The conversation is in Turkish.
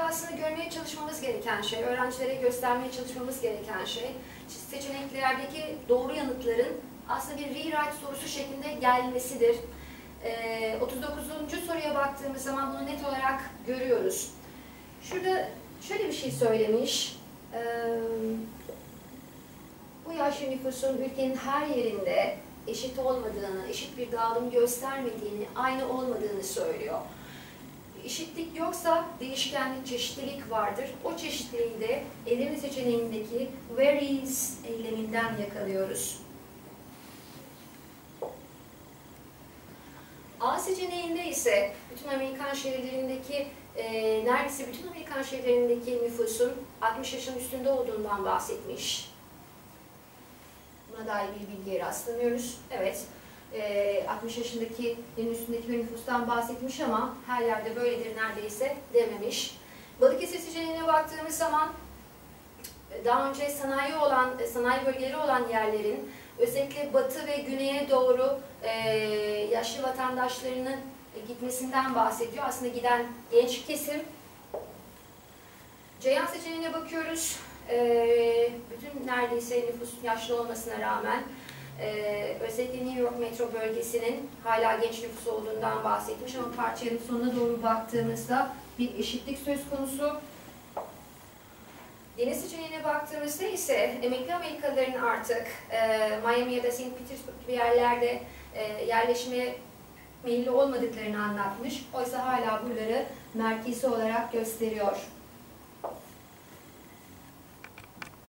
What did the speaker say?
burada aslında görmeye çalışmamız gereken şey, öğrencilere göstermeye çalışmamız gereken şey, seçeneklerdeki doğru yanıtların aslında bir rewrite sorusu şeklinde gelmesidir. Ee, 39. soruya baktığımız zaman bunu net olarak görüyoruz. Şurada şöyle bir şey söylemiş. Ee, bu yaşlı nüfusun ülkenin her yerinde eşit olmadığını, eşit bir dağılım göstermediğini, aynı olmadığını söylüyor. Eşitlik yoksa değişkenlik, çeşitlilik vardır. O çeşitliliği de eleme seçeneğindeki varies eyleminden yakalıyoruz. A seçeneğinde ise bütün Amerikan şehirlerindeki e, neredeyse bütün Amerikan şehirlerindeki nüfusun 60 yaşın üstünde olduğundan bahsetmiş. Buna dair bir bilgiye rastlamıyoruz. Evet, e, 60 yaşındaki üstündeki bir nüfustan bahsetmiş ama her yerde böyledir neredeyse dememiş. Balıkesir seçeneğine baktığımız zaman daha önce sanayi olan, sanayi bölgeleri olan yerlerin özellikle batı ve güneye doğru e, yaşlı vatandaşlarının gitmesinden bahsediyor. Aslında giden genç kesim. Ceyhan seçeneğine bakıyoruz. E, bütün neredeyse nüfus yaşlı olmasına rağmen e, özellikle New York metro bölgesinin hala genç nüfus olduğundan bahsetmiş ama parçanın sonuna doğru baktığımızda bir eşitlik söz konusu. Deniz seçeneğine baktığımızda ise emekli Amerikalıların artık e, Miami ya da St. Petersburg gibi yerlerde e, yerleşmeye meyilli olmadıklarını anlatmış. Oysa hala buraları merkezi olarak gösteriyor.